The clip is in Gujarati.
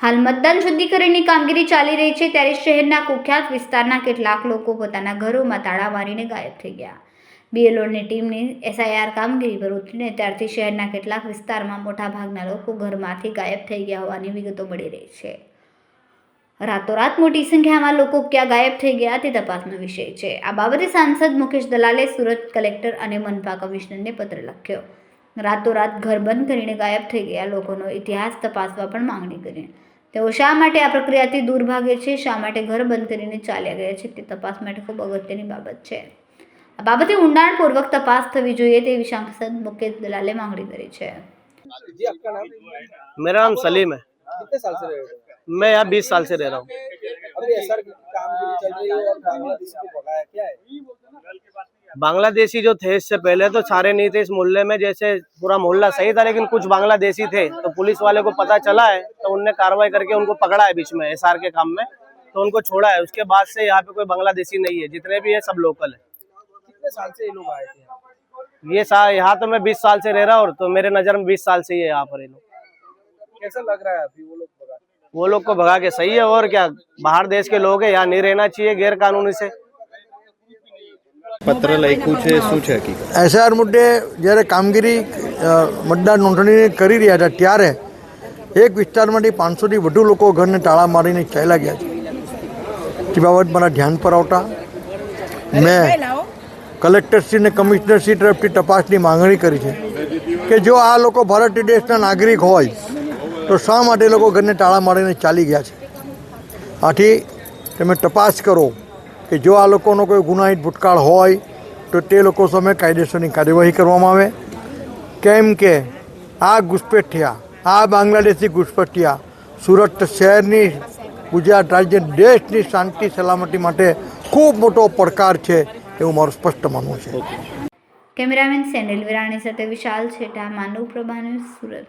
હાલ મતદાન શુદ્ધિકરણની કામગીરી ચાલી રહી છે ત્યારે શહેરના કુખ્યાત વિસ્તારના કેટલાક લોકો પોતાના ઘરોમાં તાળા મારીને ગાયબ થઈ ગયા. બીએલઓની ટીમની એસઆઈઆર કામગીરી પર ઉતરીને ત્યારથી શહેરના કેટલાક વિસ્તારમાં મોટાભાગના લોકો ઘરમાંથી ગાયબ થઈ ગયા હોવાની વિગતો મળી રહી છે. રાતોરાત મોટી સંખ્યામાં લોકો ક્યાં ગાયબ થઈ ગયા તે તપાસનો વિષય છે. આ બાબતે સાંસદ મુકેશ દલાલે સુરત કલેક્ટર અને મનપા કમિશનરને પત્ર લખ્યો. રાતોરાત ઘર બંધ કરીને ગાયબ થઈ ગયા લોકોનો ઇતિહાસ તપાસવા પણ માંગણી કરી. તેઓ શા માટે આ પ્રક્રિયાથી દૂર ભાગે છે શા માટે ઘર બંધ કરીને ચાલ્યા ગયા છે તે તપાસ માટે ખૂબ અગત્યની બાબત છે. આ બાબતે ઊંડાણપૂર્વક તપાસ થવી જોઈએ તેવી સાંસદ મુકેશ દલાલે માંગણી કરી છે. મેરા નામ સલીમ હૈ मैं यहाँ बीस साल से रह रहा हूँ। बांग्लादेश जो थे इससे पहले तो सारे नहीं थे इस मोहल्ले में जैसे पूरा मोहल्ला सही था लेकिन कुछ बांग्लादेशी थे। तो पुलिस वाले को पता चला है तो उनने कार्रवाई करके उनको पकड़ा है बीच में एसआर के काम में तो उनको छोड़ा है। उसके बाद से यहाँ पे कोई बांग्लादेशी नहीं है जितने भी है सब लोकल है। कितने साल से ये लोग आए थे? ये सा यहाँ तो मैं बीस साल से रह रहा हूँ तो मेरे नज़र में बीस साल से ही है यहाँ पर ये लोग। कैसा लग रहा है अभी वो लोग? वो लोग को भगा के सही है और क्या बाहर देश के लोग हैं यहाँ नहीं रहना चाहिए गैर कानूनी से પત્ર લખ્યું છે શું છે હકીકત એસઆર મુદ્દે જ્યારે કામગીરી અ, મતદાર નોંધણી કરી રહ્યા હતા ત્યારે એક વિસ્તારમાંથી પાંચસોથી વધુ લોકો ઘરને તાળા મારીને ચાલ્યા ગયા છે તે બાબત મારા ધ્યાન પર આવતા મેં કલેક્ટરશ્રી અને કમિશનરશ્રી તરફથી તપાસની માંગણી કરી છે કે જો આ લોકો ભારતીય દેશના નાગરિક હોય તો શા માટે એ લોકો ઘરને તાળા મારીને ચાલી ગયા છે? આથી તમે તપાસ કરો કે જો આ લોકોનો કોઈ ગુનાહિત ભૂતકાળ હોય, તો તે લોકો સામે કાયદેસરની કાર્યવાહી કરવામાં આવે. કેમ કે આ ઘૂસપેઠિયા, આ બાંગ્લાદેશી ઘૂસપેઠિયા સુરત શહેરની ગુજરાત રાજ્ય દેશની શાંતિ સલામતી માટે ખૂબ મોટો પડકાર છે એવું મારું સ્પષ્ટ માનવું છે. કેમેરામેન સેન્ડલ વિરાણી સાથે વિશાલ છેટા, માનવ પ્રભા સુરત.